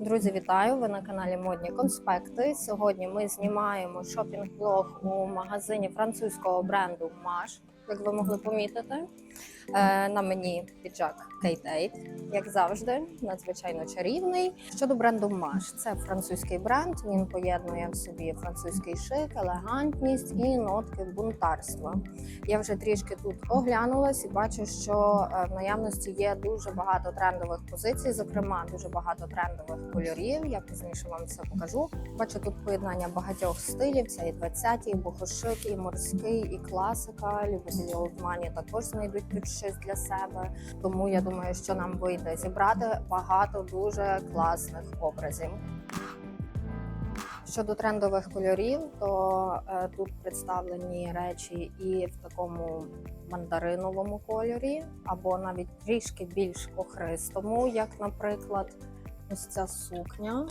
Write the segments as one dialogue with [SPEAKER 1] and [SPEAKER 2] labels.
[SPEAKER 1] Друзі, вітаю! Ви на каналі Модні Конспекти. Сьогодні ми знімаємо шопінг-блог у магазині французького бренду Маш. Як ви могли помітити, на мені піджак Kate як завжди, надзвичайно чарівний. Щодо бренду Маш, це французький бренд. Він поєднує в собі французький шик, елегантність і нотки бунтарства. Я вже трішки тут оглянулась і бачу, що е, в наявності є дуже багато трендових позицій, зокрема дуже багато трендових кольорів. Я пізніше вам це покажу. Бачу тут поєднання багатьох стилів. Це і 20-ті, і бухошик, і морський, і класика. Любителі олдмані також знайдуть тут щось для себе. Тому я думаю, що нам вийде зібрати багато дуже класних образів. Щодо трендових кольорів, то е, тут представлені речі і в такому мандариновому кольорі, або навіть трішки більш охристому, як, наприклад, ось ця сукня.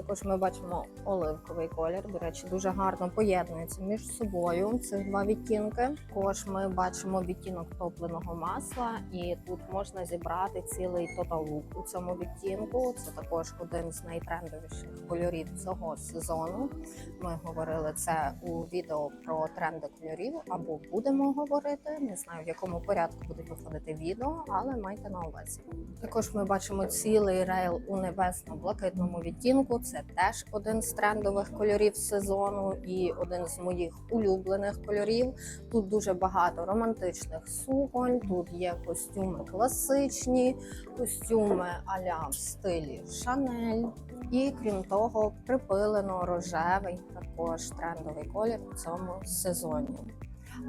[SPEAKER 1] Також ми бачимо оливковий колір. До речі, дуже гарно поєднується між собою цих два відтінки. Також ми бачимо відтінок топленого масла, і тут можна зібрати цілий тотал-лук у цьому відтінку. Це також один з найтрендовіших кольорів цього сезону. Ми говорили це у відео про тренди кольорів, або будемо говорити. Не знаю в якому порядку будуть виходити відео, але майте на увазі. Також ми бачимо цілий рейл у небесно-блакитному відтінку. Це теж один з трендових кольорів сезону і один з моїх улюблених кольорів. Тут дуже багато романтичних суконь. Тут є костюми класичні, костюми аля в стилі Шанель. І крім того, припилено рожевий також трендовий колір у цьому сезоні.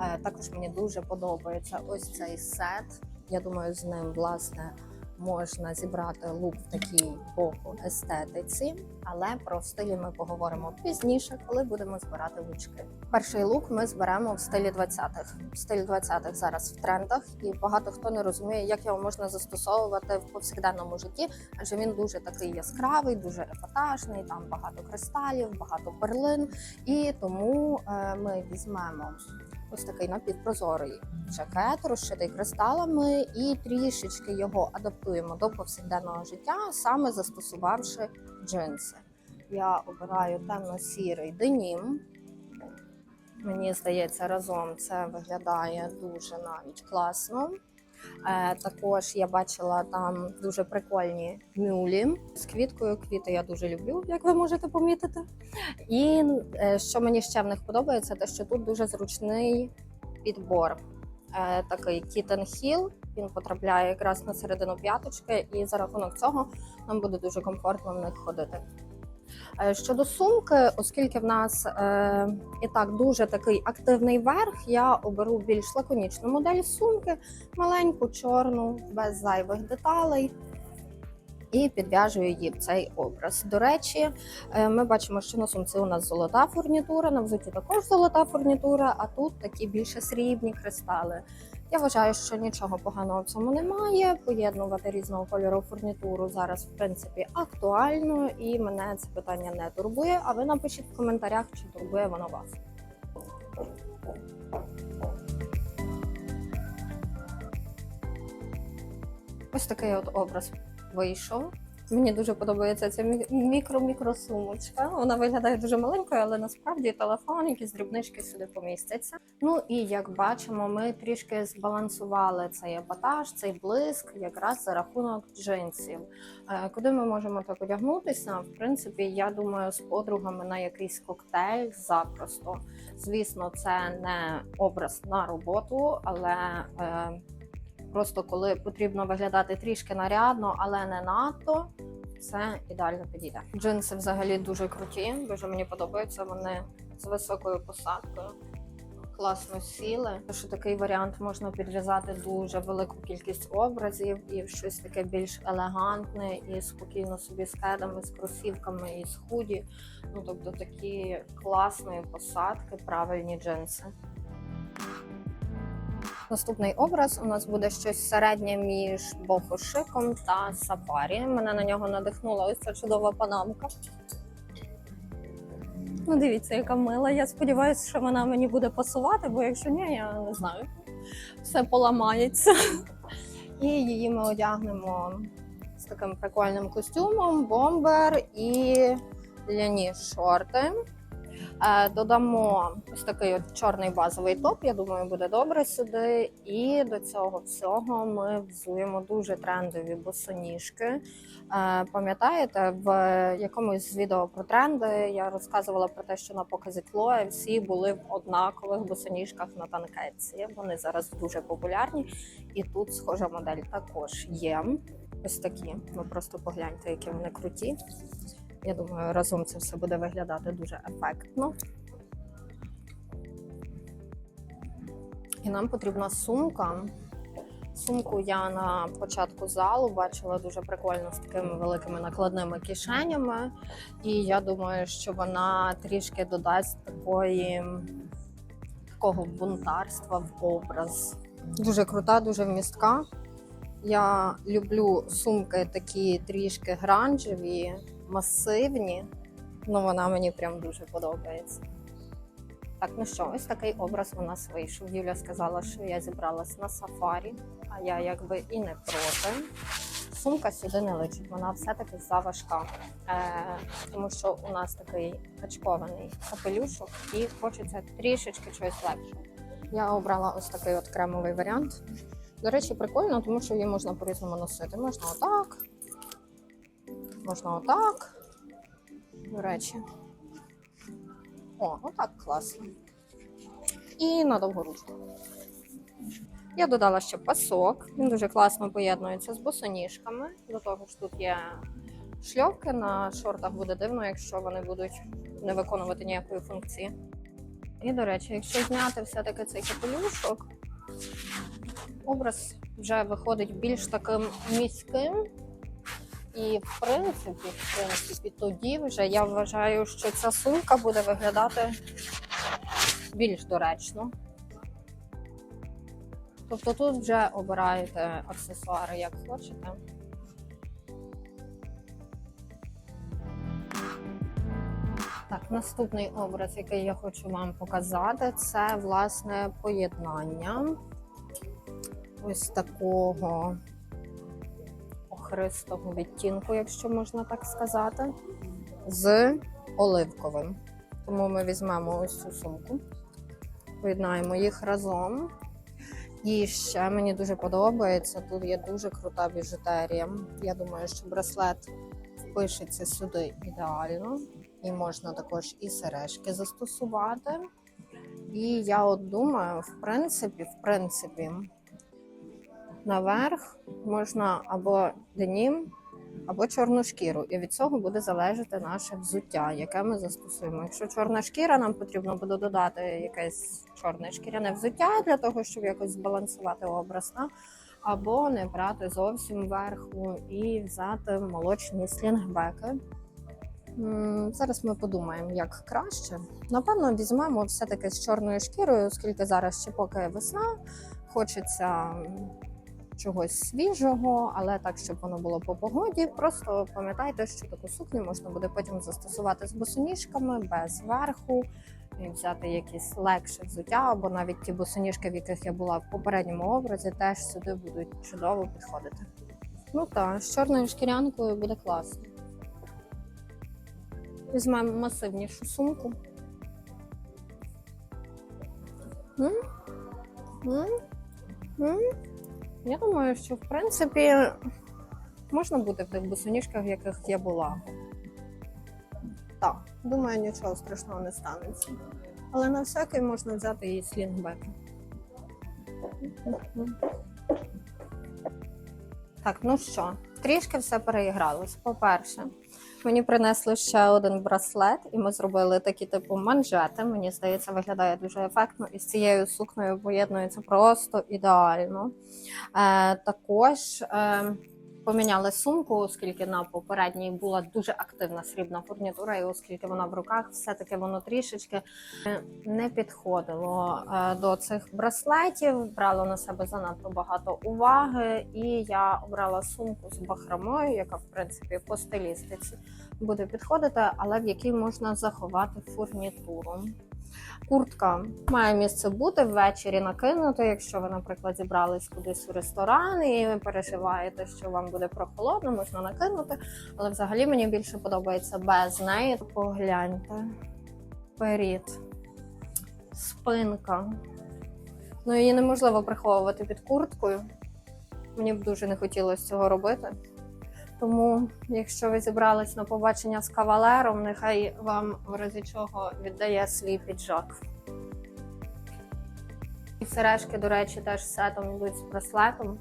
[SPEAKER 1] Е, Також мені дуже подобається ось цей сет. Я думаю, з ним власне можна зібрати лук в такій боку естетиці, але про стилі ми поговоримо пізніше, коли будемо збирати лучки. Перший лук ми зберемо в стилі 20-х. Стиль 20-х зараз в трендах, і багато хто не розуміє, як його можна застосовувати в повсякденному житті, адже він дуже такий яскравий, дуже епатажний. Там багато кристалів, багато перлин. І тому е, ми візьмемо ось такий напівпрозорий жакет, розшитий кристалами, і трішечки його адаптуємо до повсякденного життя, саме застосувавши джинси. Я обираю темно-сірий денім. Мені здається, разом це виглядає дуже навіть класно. Е, також я бачила там дуже прикольні мюлі з квіткою. Квіти я дуже люблю, як ви можете помітити. І е, що мені ще в них подобається, те, що тут дуже зручний підбор. Е, такий Kitten Heel, він потрапляє якраз на середину п'яточки, і за рахунок цього нам буде дуже комфортно в них ходити. Е, Щодо сумки, оскільки в нас е, і так дуже такий активний верх, я оберу більш лаконічну модель сумки, маленьку, чорну, без зайвих деталей. І підв'яжу її в цей образ. До речі, е, ми бачимо, що на сумці у нас золота фурнітура, на взуті також золота фурнітура, а тут такі більше срібні кристали. Я вважаю, що нічого поганого в цьому немає. Поєднувати різного кольору фурнітуру зараз, в принципі, актуально, і мене це питання не турбує. А ви напишіть в коментарях, чи турбує воно вас. Ось такий от образ вийшов. Мені дуже подобається ця мікро-мікросумочка. Вона виглядає дуже маленькою, але насправді телефон, якісь дрібнички сюди помістяться. Ну і як бачимо, ми трішки збалансували цей епатаж, цей блиск, якраз за рахунок джинсів. Е, Куди ми можемо так одягнутися? В принципі, я думаю, з подругами на якийсь коктейль запросто. Звісно, це не образ на роботу, але. Просто коли потрібно виглядати трішки нарядно, але не надто, це ідеально підійде. Джинси взагалі дуже круті, дуже мені подобаються. Вони з високою посадкою. Класно сіли. Що такий варіант можна підв'язати дуже велику кількість образів і щось таке більш елегантне і спокійно собі з кедами, з кросівками і з худі. Ну тобто такі класної посадки, правильні джинси. Наступний образ у нас буде щось середнє між бохошиком та сафарі. Мене на нього надихнула ось ця чудова панамка. Ну, дивіться, яка мила. Я сподіваюся, що вона мені буде пасувати, бо якщо ні, я не знаю. Все поламається. І її ми одягнемо з таким прикольним костюмом, бомбер і ляні шорти. Е, Додамо ось такий от чорний базовий топ. Я думаю, буде добре сюди. І до цього всього ми взуємо дуже трендові босоніжки. Е, Пам'ятаєте, в якомусь з відео про тренди я розказувала про те, що на показі Хлоя всі були в однакових босоніжках на танкетці. Вони зараз дуже популярні, і тут схожа модель також є. Ось такі. Ви просто погляньте, які вони круті. Я думаю, разом це все буде виглядати дуже ефектно. І нам потрібна сумка. Сумку я на початку залу бачила дуже прикольно з такими великими накладними кишенями. І я думаю, що вона трішки додасть такої такого бунтарства в образ. Дуже крута, дуже вмістка. Я люблю сумки такі трішки гранжеві, масивні. Ну, вона мені прям дуже подобається. Так, ну що, ось такий образ у нас вийшов. Юля сказала, що я зібралась на сафарі, а я якби і не проти. Сумка сюди не личить, вона все-таки заважка, е, тому що у нас такий очкований капелюшок і хочеться трішечки чогось легшого. Я обрала ось такий от кремовий варіант. До речі, прикольно, тому що її можна по-різному носити. Можна отак, можна отак. До речі. О, отак класно. І на довгу. Я додала ще пасок. Він дуже класно поєднується з босоніжками. До того ж, тут є шльовки. На шортах буде дивно, якщо вони будуть не виконувати ніякої функції. І, до речі, якщо зняти все-таки цей капелюшок, образ вже виходить більш таким міським. І в принципі, в принципі, тоді вже я вважаю, що ця сумка буде виглядати більш доречно. Тобто тут вже обираєте аксесуари як хочете. Так, наступний образ, який я хочу вам показати, це власне поєднання ось такого охристого відтінку, якщо можна так сказати, з оливковим. Тому ми візьмемо ось цю сумку, поєднаємо їх разом. І ще мені дуже подобається. Тут є дуже крута біжутерія. Я думаю, що браслет впишеться сюди ідеально, і можна також і сережки застосувати. І я от думаю, в принципі, в принципі, наверх можна або денім, або чорну шкіру. І від цього буде залежати наше взуття, яке ми застосуємо. Якщо чорна шкіра, нам потрібно буде додати якесь чорне шкіряне взуття для того, щоб якось збалансувати образ. Або не брати зовсім верху і взяти молочні слінгбеки. Зараз ми подумаємо, як краще. Напевно, візьмемо все-таки з чорною шкірою, оскільки зараз ще поки весна, хочеться чогось свіжого, але так, щоб воно було по погоді. Просто пам'ятайте, що таку сукню можна буде потім застосувати з босоніжками без верху, і взяти якісь легше взуття, або навіть ті босоніжки, в яких я була в попередньому образі, теж сюди будуть чудово підходити. Ну так, з чорною шкірянкою буде класно. Візьмемо масивнішу сумку. М? М? М? Я думаю, що в принципі можна бути в тих босоніжках, в яких я була. Так, думаю, нічого страшного не станеться. Але на всякий можна взяти її слінгбек. Так, ну що, трішки все переігралось. По-перше, мені принесли ще один браслет, і ми зробили такі типу манжети. Мені здається, виглядає дуже ефектно, і з цією сукнею поєднується просто ідеально. Е, також е, поміняли сумку, оскільки на попередній була дуже активна срібна фурнітура, і оскільки вона в руках, все-таки воно трішечки не підходило е, до цих браслетів, брало на себе занадто багато уваги, і я обрала сумку з бахромою, яка в принципі по стилістиці буде підходити, але в якій можна заховати фурнітуру. Куртка має місце бути ввечері накинути, якщо ви, наприклад, зібрались кудись у ресторан і ви переживаєте, що вам буде прохолодно, можна накинути. Але взагалі мені більше подобається без неї. Погляньте. Перід, спинка. Ну, її неможливо приховувати під курткою. Мені б дуже не хотілося цього робити. Тому, якщо ви зібрались на побачення з кавалером, нехай вам в разі чого віддає свій піджак. І сережки, до речі, теж сетом йдуть з браслетом.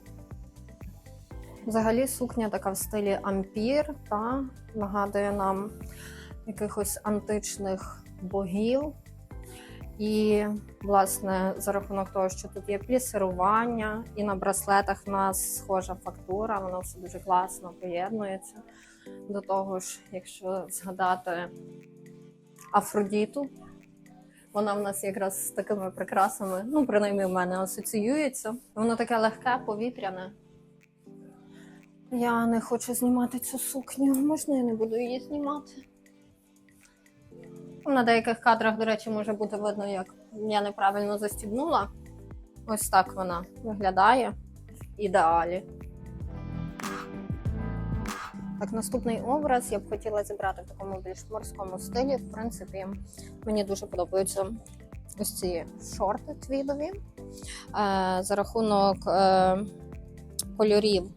[SPEAKER 1] Взагалі сукня така в стилі ампір, та нагадує нам якихось античних богів. І, власне, за рахунок того, що тут є плісирування, і на браслетах в нас схожа фактура, воно все дуже класно поєднується. До того ж, якщо згадати Афродіту, вона в нас якраз з такими прикрасами, ну, принаймні, в мене асоціюється. Воно таке легке, повітряне. Я не хочу знімати цю сукню, можна я не буду її знімати. На деяких кадрах, до речі, може бути видно, як я неправильно застібнула. Ось так вона виглядає в ідеалі. Так, наступний образ я б хотіла зібрати в такому більш морському стилі. В принципі, мені дуже подобаються ось ці шорти твідові. Е, за рахунок е, кольорів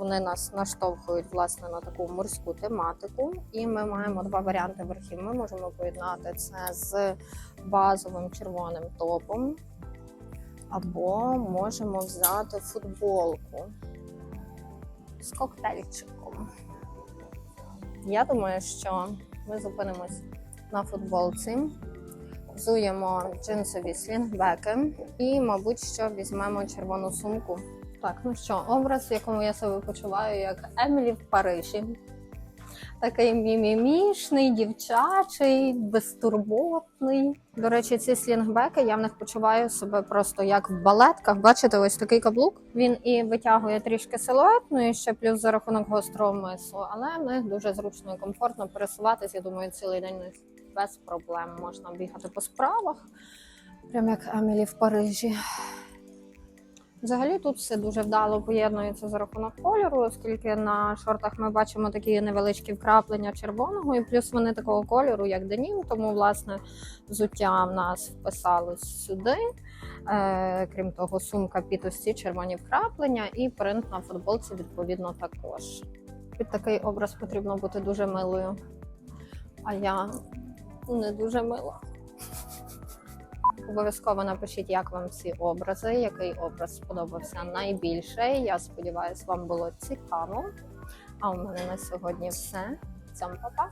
[SPEAKER 1] вони нас наштовхують власне на таку морську тематику, і ми маємо два варіанти верхів. Ми можемо поєднати це з базовим червоним топом, або можемо взяти футболку з коктейльчиком. Я думаю, що ми зупинимось на футболці, взуємо джинсові слінгбеки і, мабуть, що візьмемо червону сумку. Так, ну що, образ, в якому я себе почуваю, як Емілі в Парижі. Такий мімімішний, дівчачий, безтурботний. До речі, ці слінгбеки я в них почуваю себе просто як в балетках. Бачите, ось такий каблук. Він і витягує трішки силует, ну і ще плюс за рахунок гострого мису. Але в них дуже зручно і комфортно пересуватись. Я думаю, цілий день без проблем можна бігати по справах. Прям як Емілі в Парижі. Взагалі тут все дуже вдало поєднується за рахунок кольору, оскільки на шортах ми бачимо такі невеличкі вкраплення червоного, і плюс вони такого кольору, як денім. Тому, власне, взуття в нас вписалось сюди. Е, крім того, сумка під ці червоні вкраплення, і принт на футболці відповідно також. Під такий образ потрібно бути дуже милою. А я не дуже мила. Обов'язково напишіть, як вам ці образи, який образ сподобався найбільше. Я сподіваюся, вам було цікаво. А у мене на сьогодні все. Цьом па-па!